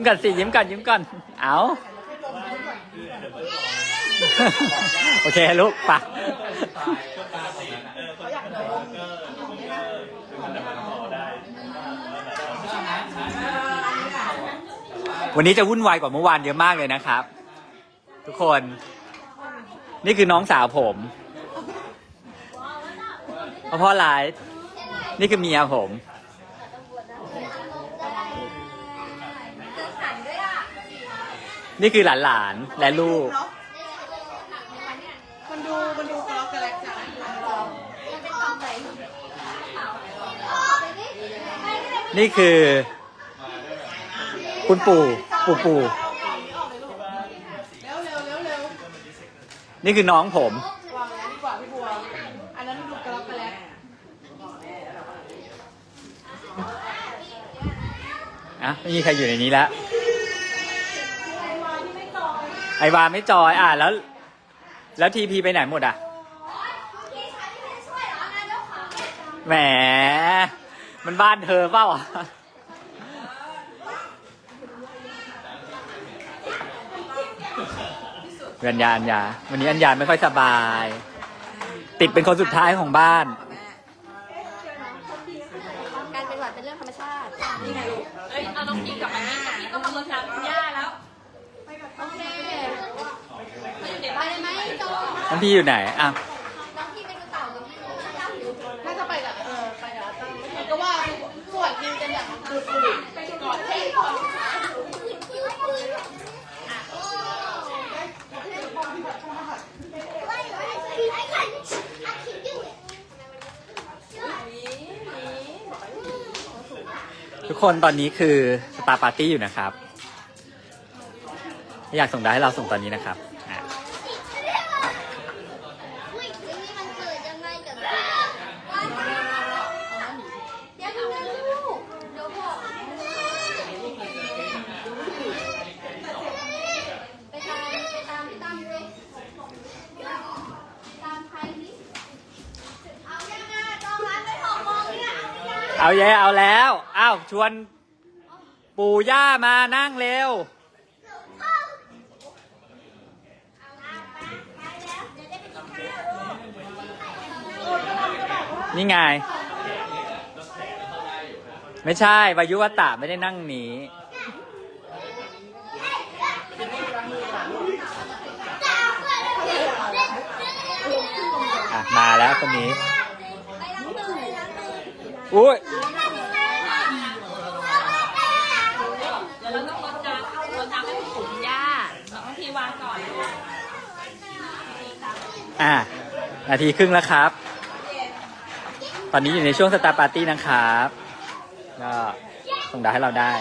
ิ้มก่อนสิยิ้มก่อนยิ้มก่อน เอาโอเคลูกไปะวันนี้จะวุ่นวายกว่าเมื่อวานเยอะมากเลยนะครับ ทุกคน นี่คือน้องสาวผมพ่อพ่อไลฟ์นี่คือเมียผม นี่คือหลานๆและลูก มันดูมันดูกระลอกกระแลกจังนี่คือ คุณปู่ปู่ปู่ เร็วเร็วเร็วเร็วนี่คือน้องผม วางแล้วดีกว่าพี่บัว อันนั้นดูกระลอกกระแลกอะ ไม่มีใครอยู่ในนี้แล้ว ไอวาไม่จอยอะแล้ว แล้วทีพีไปไหนหมดอะแหม มันบ้านเธอเปล่าอะอัญญาอัญญาวันนี้อัญญาไม่ค่อยสบาย ติดเป็นคนสุดท้ายของบ้าน การเป็นหวัดเป็นเรื่องธรรมชาติ นี่ไงลูกเอ้ยเอาน้องพีกลับมานี่น้องพีก็มาเมืองทางคุณย่าแล้ว โอเค มาอยู่ใน ไป บ้าน เลยไหมโจ น้องพี่อยู่ไหนอะน้องพี่ไปดูเต่ากับพี่น่าจะไปกับเออไปกับตั้งมันก็ว่าสวยกินกันอย่างดูดดูดก่อนเท่ก่อนทุกคนตอนนี้คือสตาร์ปาร์ตี้อยู่นะครับ อยากส่งดาวให้เราส่งตอนนี้นะครับอะ อุ้ยนี่มันเกิดยังไงกับเดี๋ยวดูนะลูกเดี๋ยวบอกไปตามไปตามไปตามเลยตามใครนี่เอายังไงตรงนั้นไปหกโมงเนี่ย เอาเอาแย่เอาแล้วอ้าวชวนปู่ย่ามานั่งเร็ว นี่ไง ไม่ใช่วายุวตตะไม่ได้นั่งหนีมาแล้วคนนี้ ไปล้างมือไปล้างมื ออุ้ยเดี๋ยวเราต้องรดน้ำรดน้ำให้คุณปู่คุณย่าน้องทีวางก่อนนะอะนาทีครึ่งแล้วครับ ตอนนี้อยู่ในช่วงสตาร์ปาร์ตี้นะครับก็ส่งดาวให้เราได้